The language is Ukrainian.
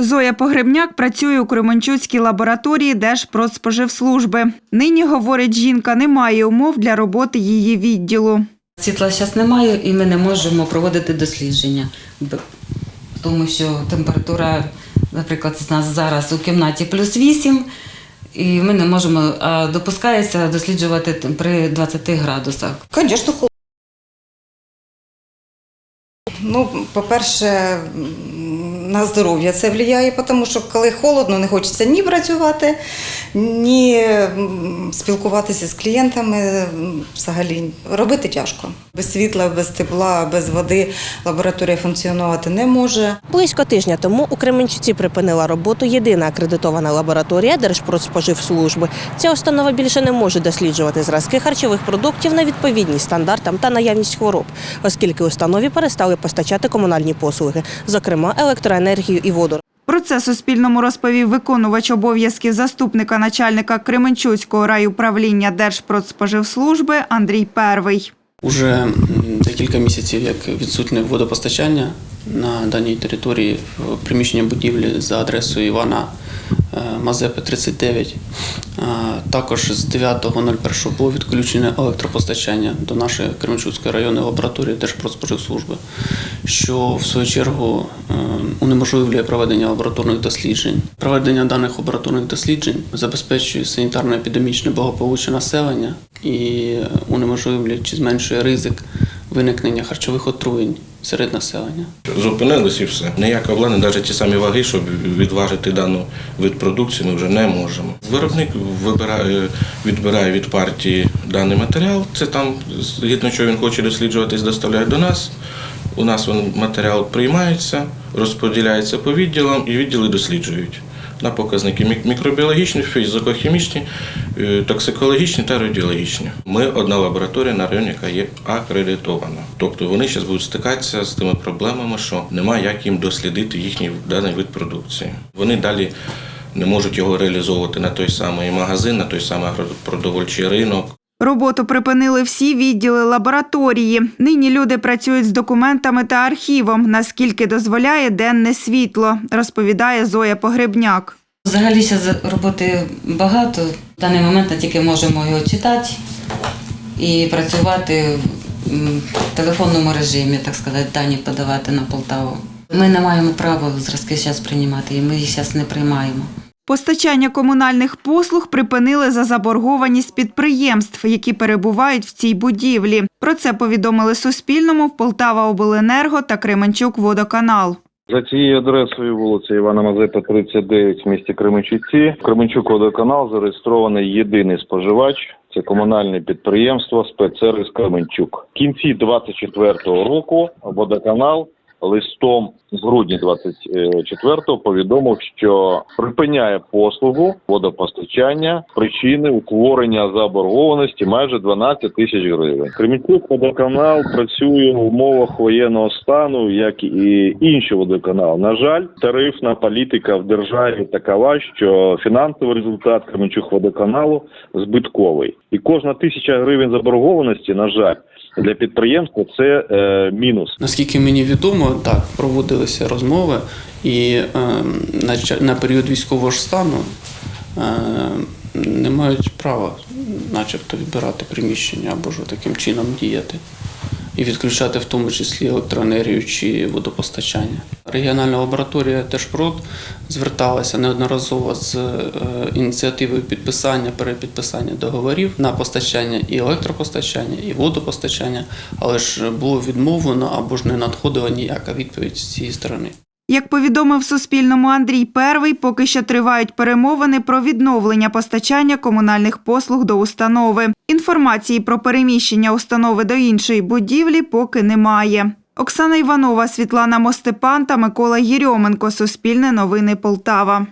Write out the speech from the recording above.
Зоя Погребняк працює у Кременчуцькій лабораторії Держпродспоживслужби. Нині, говорить жінка, немає умов для роботи її відділу. Світла зараз немає і ми не можемо проводити дослідження, тому що температура, наприклад, у нас зараз у кімнаті плюс 8, і ми не можемо, а допускається досліджувати при 20 градусах. Звісно, холодно. Ну, по-перше, на здоров'я це впливає, тому що коли холодно, не хочеться ні працювати, ні спілкуватися з клієнтами. Взагалі робити тяжко. Без світла, без тепла, без води лабораторія функціонувати не може. Близько тижня тому у Кременчуці припинила роботу єдина акредитована лабораторія Держпродспоживслужби. Ця установа більше не може досліджувати зразки харчових продуктів на відповідність стандартам та наявність хвороб, оскільки установі перестали постачати комунальні послуги, зокрема електроенергію і воду. Про це Суспільному розповів виконувач обов'язків заступника начальника Кременчуцького райуправління Держпродспоживслужби Андрій Первий. Уже декілька місяців як відсутнє водопостачання на даній території в приміщення будівлі за адресою Івана е, Мазепи 39. Також з 9.01 було відключене електропостачання до нашої Кременчуцької районної лабораторії Держпродспоживслужби, що в свою чергу е, унеможливлює проведення лабораторних досліджень. Проведення даних лабораторних досліджень забезпечує санітарно-епідемічне благополуччя населення і е, унеможливлює чи зменшує ризик виникнення харчових отруєнь серед населення. Зупинились і все. Ніяка влада, навіть ті самі ваги, щоб відважити дану вид продукції, ми вже не можемо. Виробник вибирає, відбирає від партії даний матеріал. Це там, згідно чого він хоче досліджуватись, доставляє до нас. У нас матеріал приймається, розподіляється по відділам і відділи досліджують. На показники мік- мікробіологічні, фізико-хімічні, е, токсикологічні та радіологічні. Ми одна лабораторія на районі, яка є акредитована. Тобто вони зараз будуть стикатися з тими проблемами, що немає як їм дослідити їхній даний вид продукції. Вони далі не можуть його реалізовувати на той самий магазин, на той самий агропродовольчий ринок. Роботу припинили всі відділи лабораторії. Нині люди працюють з документами та архівом, наскільки дозволяє денне світло, розповідає Зоя Погребняк. Взагалі зараз роботи багато. В даний момент ми тільки можемо його читати і працювати в телефонному режимі, так сказати, дані подавати на Полтаву. Ми не маємо права зразки зараз приймати, і ми їх зараз не приймаємо. Постачання комунальних послуг припинили за заборгованість підприємств, які перебувають в цій будівлі. Про це повідомили Суспільному в Полтава Обленерго та Кременчук Водоканал. За цією адресою вулиця Івана Мазепи, 39 в місті Кременчуці. Кременчук водоканал зареєстрований єдиний споживач. Це комунальне підприємство спецсервіс Кременчук. В кінці 24-го року водоканал листом з грудня 24-го повідомив, що припиняє послугу водопостачання причини утворення заборгованості майже 12 тисяч гривень. Кремінчук водоканал працює в умовах воєнного стану, як і інші водоканал. На жаль, тарифна політика в державі такова, що фінансовий результат Кременчук водоканалу збитковий, і кожна тисяча гривень заборгованості, на жаль, для підприємства це е, мінус. Наскільки мені відомо, так проводилися розмови, і е, на, на період військового ж стану е, не мають права, начебто, відбирати приміщення або ж таким чином діяти. І відключати в тому числі електроенергію чи водопостачання. Регіональна лабораторія Держпрод зверталася неодноразово з е, ініціативою підписання, перепідписання договорів на постачання і електропостачання, і водопостачання, але ж було відмовлено або ж не надходила ніяка відповідь з цієї сторони. Як повідомив Суспільному Андрій Первий, поки що тривають перемовини про відновлення постачання комунальних послуг до установи. Інформації про переміщення установи до іншої будівлі поки немає. Оксана Іванова, Світлана Мостепан та Микола Єрьоменко. Суспільне новини Полтава.